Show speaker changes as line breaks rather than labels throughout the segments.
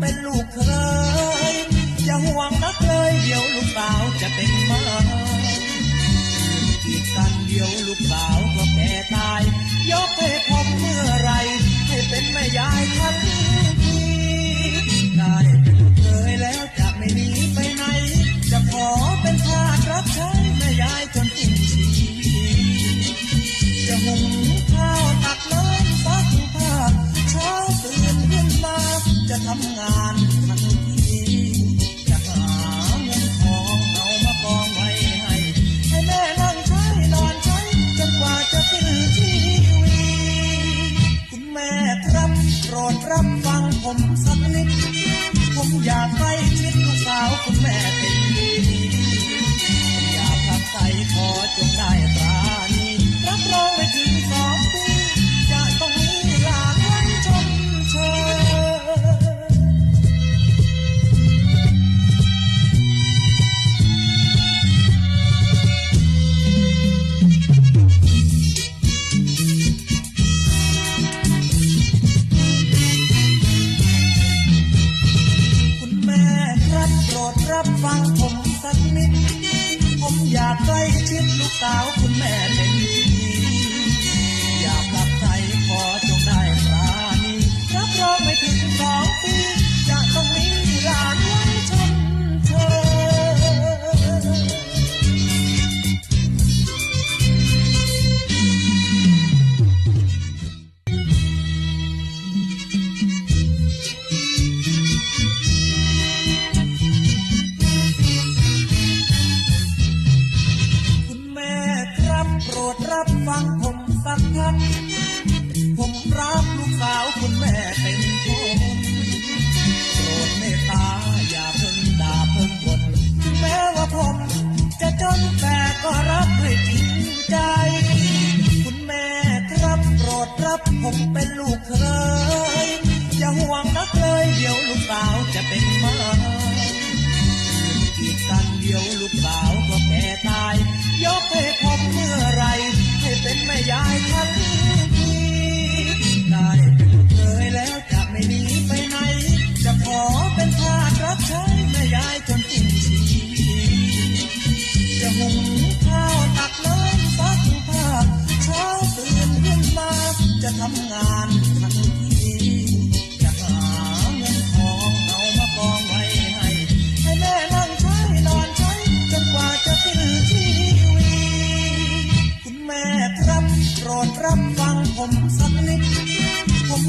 เป็นลูกเคยอย่าห่วงนักเลยเดี๋ยวลูกสาวจะเป็นมากีดกันเดี๋ยวลูกสาว ทำงานทันทีจะหาเงินทองเอามากองไว้ให้ ให้แม่นั่งใช้นอนใช้จนกว่าจะสิ้นชีวิตคุณแม่ครับโปรดรับฟังผมสั กนิด ผมอยากใกล้ชิดลูกสาวคุณแม่เป็นทีอยากกลับใจขอจงได้ปราณีรับรองไม่ถึงสองปี ฟังผมสักพักผมรักลูกสาวคุณแม่เป็นคนโปรดเมตตาอย่าเพิ่งด่าเพิ่งบ่นถึงแม้ว่าผมจะจนแต่ก็รักด้วยจริงใจ คุณแม่ครับโปรดรับผมเป็นลูกเคยอย่าห่วงนักเลยเดี๋ยวลูกสาวจะเป็นมากีดกันเดียวลูกสาวก็แก่ตาย ยกให้ผมเมื่อไร เป็นแม่ยายทันทีได้เป็นลูกเคยแล้วจะไม่หนีไปไหน จะขอเป็นทาสรับใช้แม่ยายจนสิ้นชีวิตจะหุงข้าวตักน้ำซักผ้าเช้าตื่นขึ้นมาจะทำงาน งผม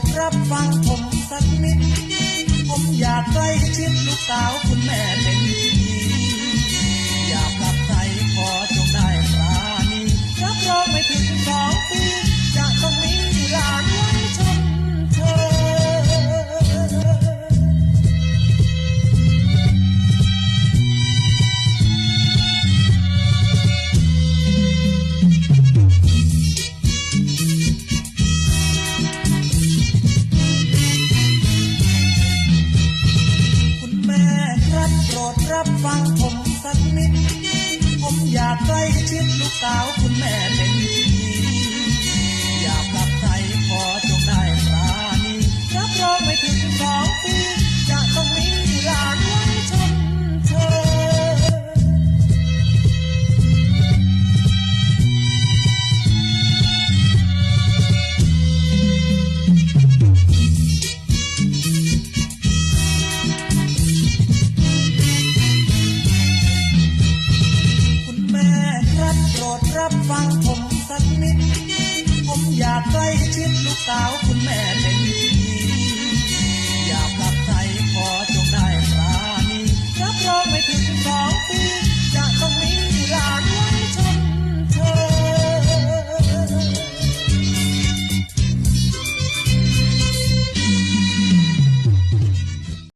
ดรับฟังผมสักนิด ผมอยากใกล้ชิดลูกสาวคุณแม่เป็น รับฟังผมสักนิด ผมอยากใกล้ชิดลูกสาวคุณแม่เป็น ม่